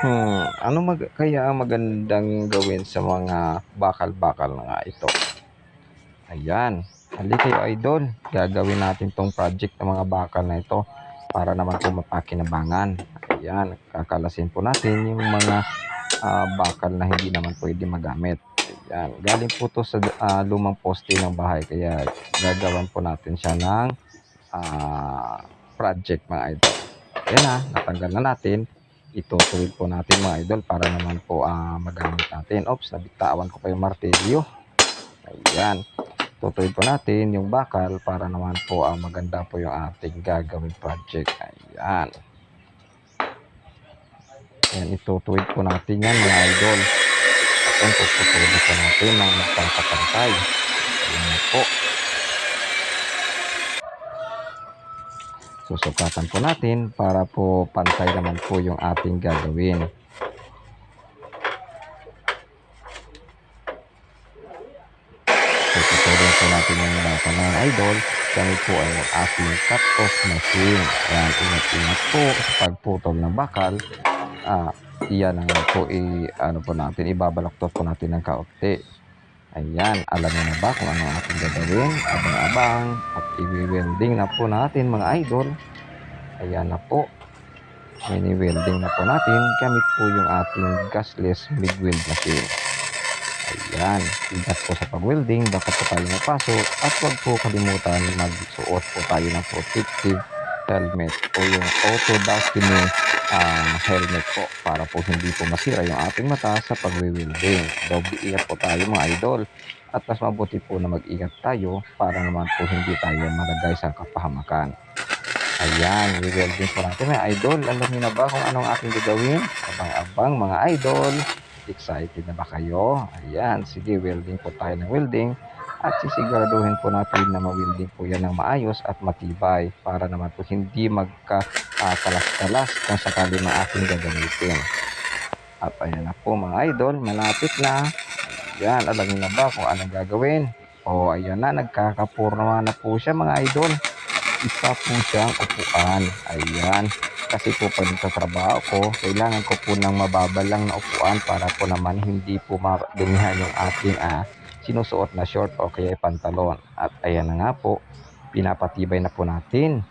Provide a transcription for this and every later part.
Hmm, ano mag kaya ang magandang gawin sa mga bakal-bakal na nga ito? Ayan, halika kayo idol, gagawin natin tong project ng mga bakal na ito para naman po mapakinabangan. Ayan, kakalasin po natin yung mga ah, bakal na hindi naman pwede magamit. Ayan, galing po to sa ah, lumang poste ng bahay kaya gagawan po natin siya ng ah, project mga idol. Ayan na, natanggal na natin. Itutuwid po natin mga idol para naman po ah, magamit natin. Oops, nabitawan ko pa yung martilyo. Ayan. Tutuwid po natin yung bakal para naman po ah, maganda po yung ating gagawin project. Ayan. Ayan, itutuwid po natin yan mga idol. Ayan, tutuwid po natin ng magpapantay. Ayan po. Susukatan po natin para po pantay naman po yung ating gagawin. Tututuloy po natin yung mga idol. Kami po ay ating cut-off machine. Ayan, ingat-ingat po sa pagputol ng bakal. Ah, iyan ang po i, ano po natin, ibabalaktot po natin ng kaunti. Ayan, alam niyo na ba kung ano ang ating gagawin? Abang-abang at i-welding na po natin mga idol. Ayan na po. Mini-welding na po natin. Gamit po yung ating gasless MIG-weld machine. Ayan, ingat po sa pag-welding. Baka po tayo mapasok. At huwag po kalimutan magsuot po tayo ng protective helmet o yung auto dusting ah, helmet po para po hindi po masira yung ating mata sa pag-welding. Doble ingat po tayo mga idol. At mas mabuti po na mag-ingat tayo para naman po hindi tayo malagay sa kapahamakan. Ayan, welding po natin mga idol. Alam niyo na ba kung anong ating gagawin? Abang-abang mga idol. Excited na ba kayo? Ayan, sige, welding po tayo ng welding. At sisiguraduhin po natin na ma-welding po yan ng maayos at matibay para naman po hindi magka-kalas-kalas kung sakali na ating gagamitin. At ayan na po mga idol, malapit na. Ayan, alam niyo na ba kung anong gagawin? O ayan na, nagkakapurma na po siya mga idol isa po siyang upuan. Ayan. Kasi po pag trabaho ko, kailangan ko po ng mababa lang na upuan para po naman hindi po madinihan yung ating ah, sinusuot na short o kaya pantalon. At ayan na nga po, pinapatibay na po natin.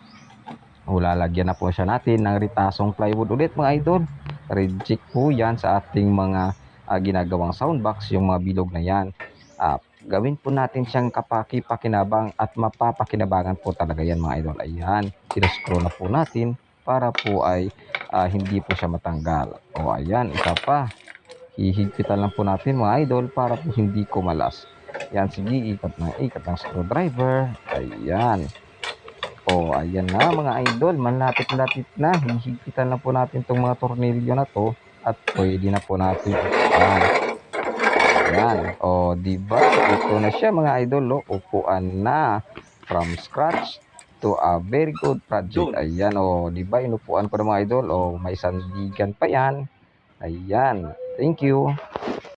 Ulalagyan na po siya natin ng ritasong plywood ulit mga idol. Reject po yan sa ating mga ah, ginagawang soundbox, yung mga bilog na yan. Ah, gawin po natin siyang kapaki-pakinabang at mapapakinabangan po talaga yan mga idol. Ayan, sinuscrew na po natin para po ay ah, hindi po siya matanggal. O ayan, isa pa. Hihigpitan lang po natin mga idol para po hindi kumalas. Yan, sige, ikat na ikat ng screwdriver. Ayan. O, ayan na mga idol, malapit-lapit na. Hihigpitan lang po natin itong mga tornilyo na to at pwede na po natin ipan. Ayan. O, di ba? Ito na siya mga idol. O, upuan na. From scratch to a very good project. Ayan. O, di ba? Inupuan ko na mga idol. O, may sandigan pa yan. Ayan. Thank you.